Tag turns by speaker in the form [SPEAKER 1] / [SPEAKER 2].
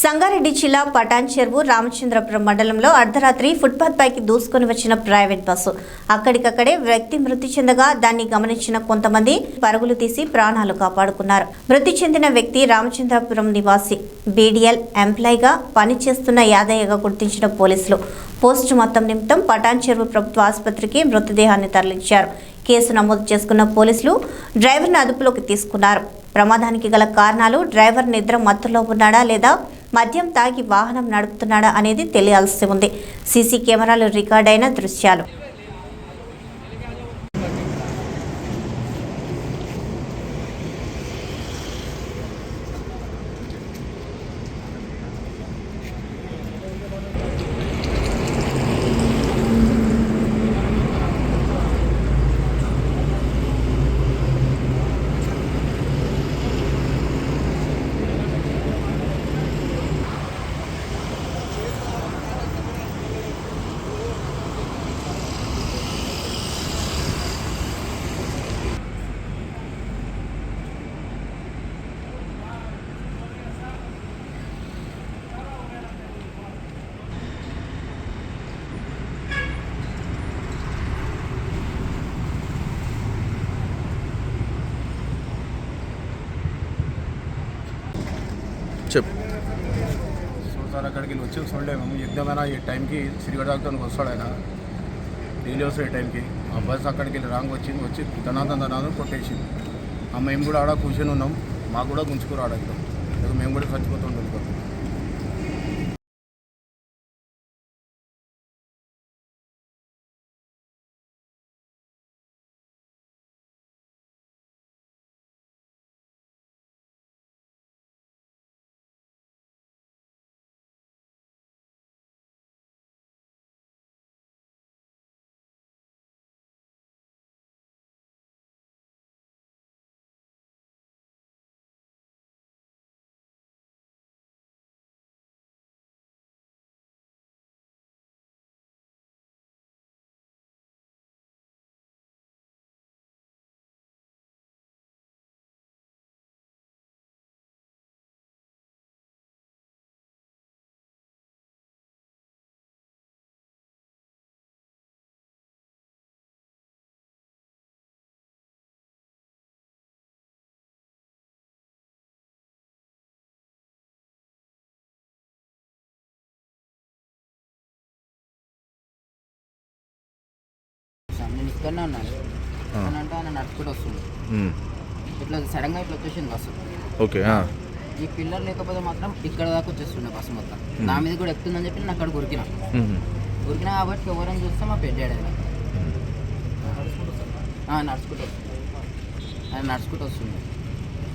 [SPEAKER 1] సంగారెడ్డి జిల్లా పటాన్ చెరువు రామచంద్రపురం మండలంలో అర్ధరాత్రి ఫుట్పాత్ పైకి దూసుకొని వచ్చిన ప్రైవేట్ బస్సు. అక్కడికక్కడే వ్యక్తి మృతి చెందగా దాన్ని గమనించిన కొంతమంది పరుగులు తీసి ప్రాణాలు కాపాడుకున్నారు. మృతి చెందిన వ్యక్తి రామచంద్రపురం నివాసి. బీడీఎల్ ఎంప్లాయీగా పనిచేస్తున్న యాదయ్యగా గుర్తించిన పోలీసులు. పోస్టు మొత్తం నిమిత్తం పటాన్ చెరువు ప్రభుత్వ ఆసుపత్రికి మృతదేహాన్ని తరలించారు. కేసు నమోదు చేసుకున్న పోలీసులు డ్రైవర్ను అదుపులోకి తీసుకున్నారు. ప్రమాదానికి గల కారణాలు డ్రైవర్ నిద్ర మత్తులో ఉన్నాడా లేదా మద్యం తాగి వాహనం నడుపుతున్నాడా అనేది తెలియాల్సి ఉంది. సీసీ కెమెరాలు రికార్డైన దృశ్యాలు.
[SPEAKER 2] చెప్పు.
[SPEAKER 3] సో సార్ అక్కడికి వెళ్ళి వచ్చి చూడలేము యుద్ధమైనా ఈ టైంకి సిరిగడాతో వస్తాడు ఆయన. డీలీ వస్తాడు ఈ టైంకి. ఆ బస్ అక్కడికి వెళ్ళి రాంగ్ వచ్చింది వచ్చి ధనాథం ధనాథం కొట్టేసింది ఆ మేము కూడా ఆడ కూర్చొని ఉన్నాం. మాకు కూడా గుంజుకురాడు ఆడ మేము కూడా చచ్చిపోతుంటాం
[SPEAKER 4] ఇక్కడనే ఉన్నాను అంటే ఆయన నడుచుకుంటూ వస్తుంది. ఇట్లా సడన్గా ఇట్లా వచ్చేసింది బస్సు.
[SPEAKER 2] ఓకే.
[SPEAKER 4] ఈ పిల్లర్ లేకపోతే మాత్రం ఇక్కడ దాకా వచ్చేస్తుండే బస్సు మొత్తం. నా మీద కూడా ఎక్కుతుందని చెప్పి నేను అక్కడ ఉరికిన
[SPEAKER 2] మ్మ్.
[SPEAKER 4] ఉరికినా కాబట్టి ఎవరైనా చూస్తే మా పెద్దాడు ఆయన నడుచుకుంటూ వస్తుంది. ఆయన నడుచుకుంటూ వస్తుంది